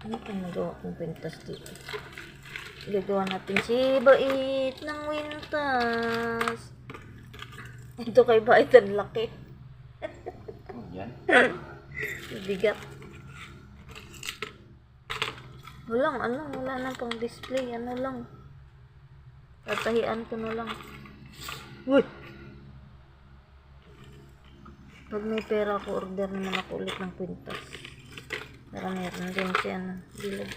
Ano pa nagawa kong kwintas dito? Gagawa natin si Bait ng wintas. Ito kay Bait ang laki. Yan. Bigat. Walang ano, wala na pang display. Ano lang. Tatahian ko na lang. Uy! Pag may pera ako, order naman ako ulit ng kwintas. Para meron din siya ano, bilog.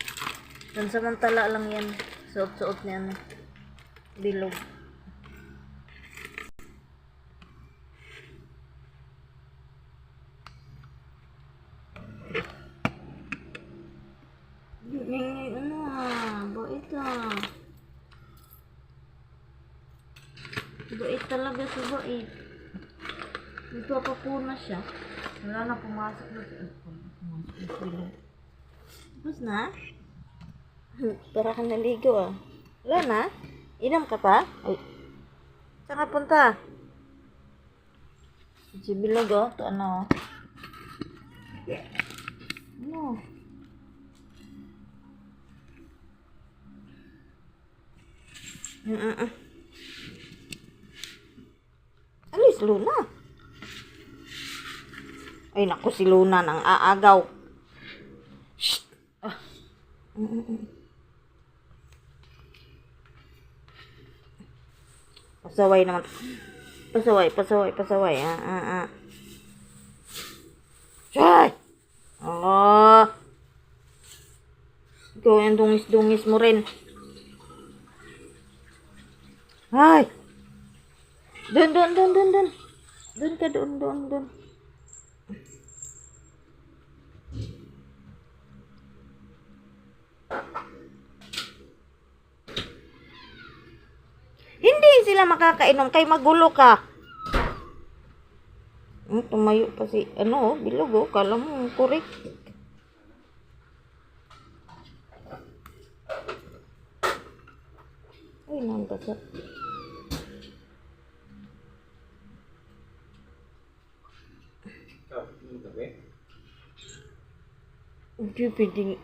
Dan samantala lang yan. Suot-suot niya ano. Bilog. May ano ah, bait ah. Bait talaga si bait. Nagpapapuna siya. Wala na pumasok na siya. Pumasok na sila. Tapos na? Para ka naligo ah. Wala na? Inom ka pa? Ay. Saan ka punta? Si Bilog oh. Ito ano oh. Ano? Mm-mm. Alis, Luna. Ay, naku, si Luna nang aagaw. Ah. Pasaway naman. Pasaway, pasaway, pasaway. Ah, ah, ah. Shay! Allah! Ikaw yung dungis-dungis mo rin. Ay! Doon, doon, doon, doon, doon. Doon ka, doon, doon, doon. Hindi sila makakainom kay magulo ka. Hmm, tumayo pa si, ano, oh, bilog, oh. Kala mo, kurik. Ikaw, yung gabi. Hindi pwedeng...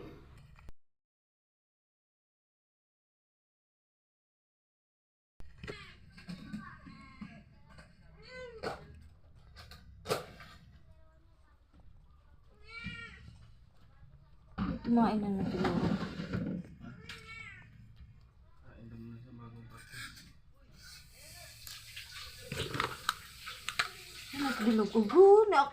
Tumain na na siguro. Kain ka muna sa bagong parte. Anak, bilog ugo na. Oh.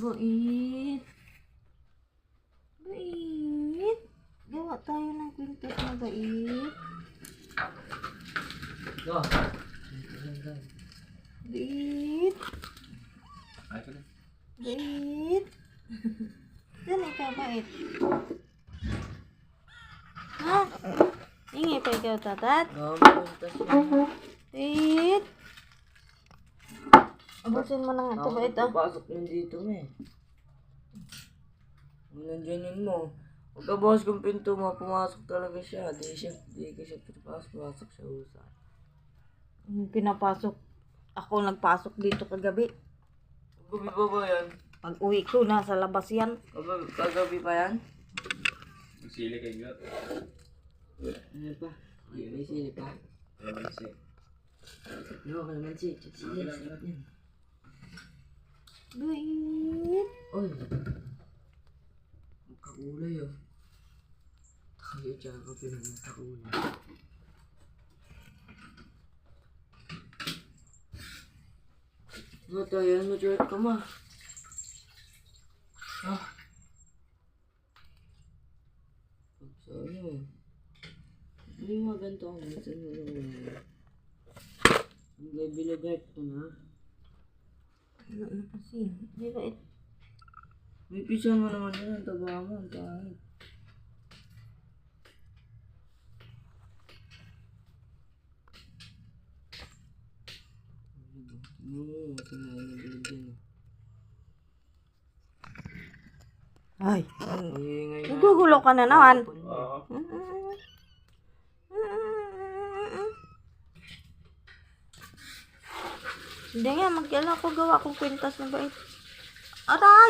Bait. Bait. Gawa tayo ng kwintas na bait. Go! Bait. Bait. Diyan ikaw, bait. Ha? Ingi pa ikaw, tatat. Bait. Abusin mo na nga ito, bait, ah. Pasok yun dito, me. Kung nandyanin mo, pagkabukas kong pinto mo, pumasok talaga siya. Di siya, di ka siya pinapasok, pumasok siya usa. Pinapasok. Ako nagpasok dito kagabi. Kagabi pa ba yan? Pag uwi ko, nasa labas yan. Kagabi, kagabi pa yan? Magsili kay Gat. Ano pa? Ay, may sili pa. No, ka naman si, sili, sarap yan. Bait. Oy! Magkakulay ah. Kaya tsaka ka pinamatakulay. Ano tayo? Ano tayo ka ma? Ah. Sa ano? Ano yung mga ganito ako? Sa ano? Ang bibilagay ko na. Ano na kasi? Di ba it? Bipisa mo naman yun. Ang taba mo. Ang tayo. Oo, kinain ng bilog yan. Ay. Nagugulo ka na naman. Hindi nga, magyala ko gawa kong kwintas na bait. Aray!